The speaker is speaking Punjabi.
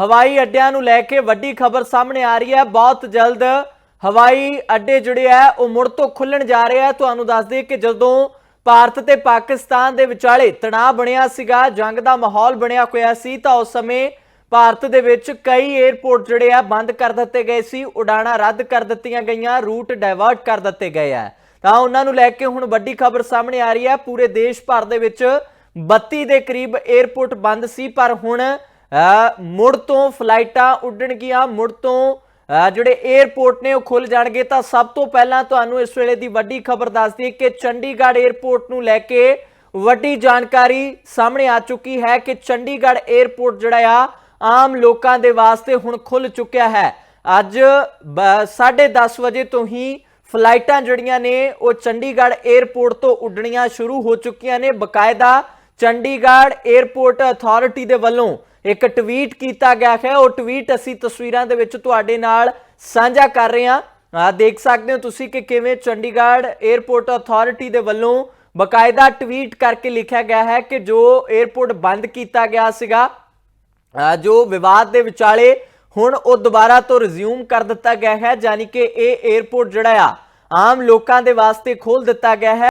ਹਵਾਈ ਅੱਡਿਆਂ ਨੂੰ ਲੈ ਕੇ ਵੱਡੀ ਖਬਰ ਸਾਹਮਣੇ ਆ ਰਹੀ ਹੈ। ਬਹੁਤ ਜਲਦ ਹਵਾਈ ਅੱਡੇ ਜਿਹੜੇ ਆ, ਉਹ ਮੁੜ ਤੋਂ ਖੁੱਲਣ ਜਾ ਰਹੇ ਆ। ਤੁਹਾਨੂੰ ਦੱਸ ਦਈਏ ਕਿ ਜਦੋਂ ਭਾਰਤ ਤੇ ਪਾਕਿਸਤਾਨ ਦੇ ਵਿਚਾਲੇ ਤਣਾਅ ਬਣਿਆ ਸੀਗਾ, ਜੰਗ ਦਾ ਮਾਹੌਲ ਬਣਿਆ ਹੋਇਆ ਸੀ, ਤਾਂ ਉਸ ਸਮੇਂ ਭਾਰਤ ਦੇ ਵਿੱਚ ਕਈ 에ਅਰਪੋਰਟ ਜਿਹੜੇ ਆ, ਬੰਦ ਕਰ ਦਿੱਤੇ ਗਏ ਸੀ। ਉਡਾਣਾਂ ਰੱਦ ਕਰ ਦਿੱਤੀਆਂ ਗਈਆਂ, ਰੂਟ ਡਾਇਵਰਟ ਕਰ ਦਿੱਤੇ ਗਏ ਆ। ਤਾਂ ਉਹਨਾਂ ਨੂੰ ਲੈ ਕੇ ਹੁਣ ਵੱਡੀ ਖਬਰ ਸਾਹਮਣੇ ਆ ਰਹੀ ਹੈ। ਪੂਰੇ ਦੇਸ਼ ਭਰ ਦੇ ਵਿੱਚ 32 ਦੇ ਕਰੀਬ 에ਅਰਪੋਰਟ ਬੰਦ ਸੀ, ਪਰ ਹੁਣ ਮੁੜ ਤੋਂ ਫਲਾਈਟਾਂ ਉੱਡਣਗੀਆਂ, ਮੁੜ ਤੋਂ ਜਿਹੜੇ 에ਅਰਪੋਰਟ ਨੇ ਉਹ ਖੁੱਲ ਜਾਣਗੇ। ਤਾਂ ਸਭ ਤੋਂ ਪਹਿਲਾਂ ਤੁਹਾਨੂੰ ਇਸ ਵੇਲੇ ਦੀ ਵੱਡੀ ਖਬਰ ਦੱਸਦੀ ਹੈ ਕਿ ਚੰਡੀਗੜ੍ਹ 에ਅਰਪੋਰਟ ਨੂੰ ਲੈ ਕੇ ਵੱਡੀ ਜਾਣਕਾਰੀ ਸਾਹਮਣੇ ਆ ਚੁੱਕੀ ਹੈ ਕਿ ਚੰਡੀਗੜ੍ਹ 에ਅਰਪੋਰਟ ਜਿਹੜਾ ਆ, ਆਮ ਲੋਕਾਂ ਦੇ ਵਾਸਤੇ ਹੁਣ ਖੁੱਲ ਚੁੱਕਿਆ ਹੈ। ਅੱਜ 10:30 ਵਜੇ ਤੋਂ ਹੀ ਫਲਾਈਟਾਂ ਜਿਹੜੀਆਂ ਨੇ, ਉਹ ਚੰਡੀਗੜ੍ਹ 에ਅਰਪੋਰਟ ਤੋਂ ਉੱਡਣੀਆਂ ਸ਼ੁਰੂ ਹੋ ਚੁੱਕੀਆਂ ਨੇ। ਬਕਾਇਦਾ ਚੰਡੀਗੜ੍ਹ 에ਅਰਪੋਰਟ ਅਥਾਰਟੀ ਦੇ ਵੱਲੋਂ ਇੱਕ ਟਵੀਟ ਕੀਤਾ ਗਿਆ ਹੈ। ਉਹ ਟਵੀਟ ਅਸੀਂ ਤਸਵੀਰਾਂ ਦੇ ਵਿੱਚ ਤੁਹਾਡੇ ਨਾਲ ਸਾਂਝਾ ਕਰ ਰਹੇ ਹਾਂ। ਆ ਦੇਖ ਸਕਦੇ ਹੋ ਤੁਸੀਂ ਕਿ ਕਿਵੇਂ ਚੰਡੀਗੜ੍ਹ 에ਅਰਪੋਰਟ ਅਥਾਰਟੀ ਦੇ ਵੱਲੋਂ ਬਕਾਇਦਾ ਟਵੀਟ ਕਰਕੇ ਲਿਖਿਆ ਗਿਆ ਹੈ ਕਿ ਜੋ 에ਅਰਪੋਰਟ ਬੰਦ ਕੀਤਾ ਗਿਆ ਸੀਗਾ ਜੋ ਵਿਵਾਦ ਦੇ ਵਿਚਾਲੇ ਹੁਣ ਉਹ ਦੁਬਾਰਾ ਤੋਂ ਰਿਜ਼ਿਊਮ ਕਰ ਦਿੱਤਾ ਗਿਆ ਹੈ। ਯਾਨੀ ਕਿ ਇਹ 에ਅਰਪੋਰਟ ਜਿਹੜਾ ਆ, ਆਮ ਲੋਕਾਂ ਦੇ ਵਾਸਤੇ ਖੋਲ ਦਿੱਤਾ ਗਿਆ ਹੈ।